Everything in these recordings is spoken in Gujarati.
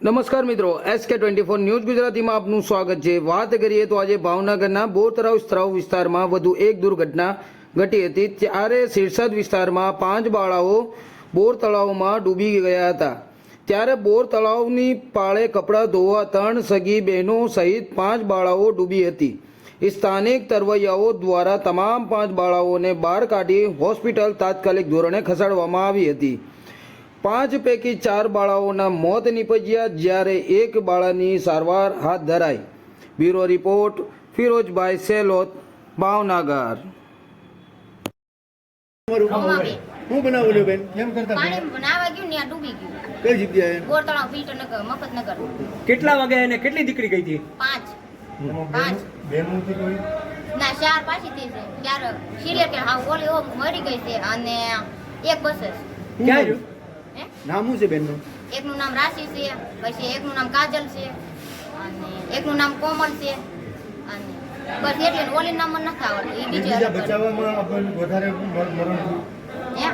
નમસ્કાર મિત્રો, એસ કે ટ્વેન્ટી ફોર ન્યૂઝ ગુજરાતીમાં આપનું સ્વાગત છે. વાત કરીએ તો આજે ભાવનગરના બોરતરાવ સ્ત્રાવ વિસ્તારમાં વધુ એક દુર્ઘટના ઘટી હતી. ત્યારે શિરસદ વિસ્તારમાં પાંચ બાળાઓ બોર તળાવમાં ડૂબી ગયા હતા. ત્યારે બોર તળાવની પાળે કપડાં ધોવા ત્રણ સગી બહેનો સહિત પાંચ બાળાઓ ડૂબી હતી. સ્થાનિક તરવૈયાઓ દ્વારા તમામ પાંચ બાળાઓને બહાર કાઢી હોસ્પિટલ તાત્કાલિક ધોરણે ખસેડવામાં આવી હતી. પાંચ પૈકી ચાર બાળાઓના મોત નીપજ્યા જ્યારે એક બાળાની સારવાર હાથ ધરાઈ. બ્યુરો રિપોર્ટ ફિરોજભાઈ સેલોત ભાવનગર. હું બનાવેલું બેન? કેમ કરતા બનાવવા ગયું ને ડૂબી ગયું. કઈ જગ્યાએ? ગોળ ફિલ્ટરનગર મફતનગર. કેટલા વાગે અને કેટલી દીકરી ગઈ હતી? પાંચ. પાંચ. કોઈ? ના ચાર પાછી થઈ છે. ચાર સિરિયર કે હા ઓલી ઓ મરી ગઈ છે અને એક બસ ક્યાં નામ શું છે બેનનું? એકનું નામ રાશિ છે પછી એકનું નામ કાજલ છે અને એકનું નામ કોમલ છે અને બસ એટલે ઓલી નામ મને નથી આવડતું એ બીજું બચાવવામાં આપણને વધારે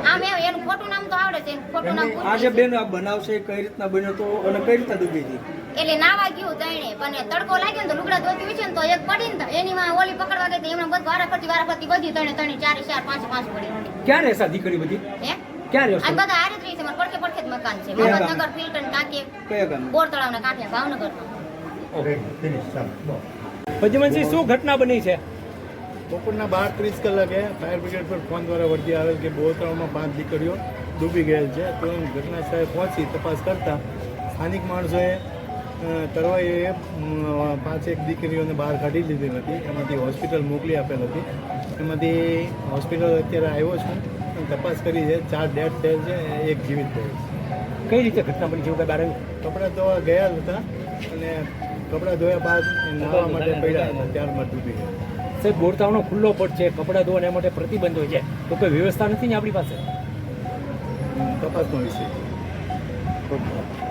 આમ એનું ખોટું નામ તો આવડે છે ખોટું નામ આ જે પૂછ્યું બેન આ બનાવ કઈ રીતના બન્યો તો અને કઈ રીતના ડૂબી હતી એટલે નાવા ગયું તણે પણ તડકો લાગ્યો ને તો લુગડા ધોતી હોય છે ને તો એક પડી ને એની માં ઓલી પકડવા ગઈ એમને બધું વારાફરતી વારાફરતી બધી તણે તણે ચારે ચાર પાંચ પાંચ પડી. ક્યાં રહેશે દીકરી બધી? હે? ક્યાં આ રહેશે બધા જ રહી છે પડખે પડખે જ મકાન છે? મહમ્મદનગર ફિલ્ટન ટાંકે કયા ગામ બોર તળાવના કાંઠે ભાવનગર ફિનિશ, ચાલો. ભજીમનસિંહ શું ઘટના બની છે? બપોરના બાર ત્રીસ કલાકે ફાયર બ્રિગેડ પર ફોન દ્વારા વળગી આવેલ કે બોતળાવમાં પાંચ દીકરીઓ ડૂબી ગયેલ છે. તો ઘટના સ્થળે પહોંચી તપાસ કરતા સ્થાનિક માણસોએ તરવાઈએ પાંચ પાંચેક દીકરીઓને બહાર કાઢી લીધી હતી. એમાંથી હોસ્પિટલ મોકલી આપેલ હતી. એમાંથી હોસ્પિટલ અત્યારે આવ્યો છું. તપાસ કરી છે ચાર ડેડ થયેલ છે એક જીવિત થયેલ છે. કઈ રીતે ઘટના બની જેવું આવ્યું? કપડાં ધોવા ગયા હતા અને કપડાં ધોયા બાદ નાવા માટે પડ્યા હતા ત્યારબાદ ડૂબી ગયા. સાહેબ બોરતાવનો ખુલ્લો પટ છે કપડાં ધોવાના માટે પ્રતિબંધ હોય છે. તો કોઈ વ્યવસ્થા નથી ને આપણી પાસે? તપાસનો વિષય છે.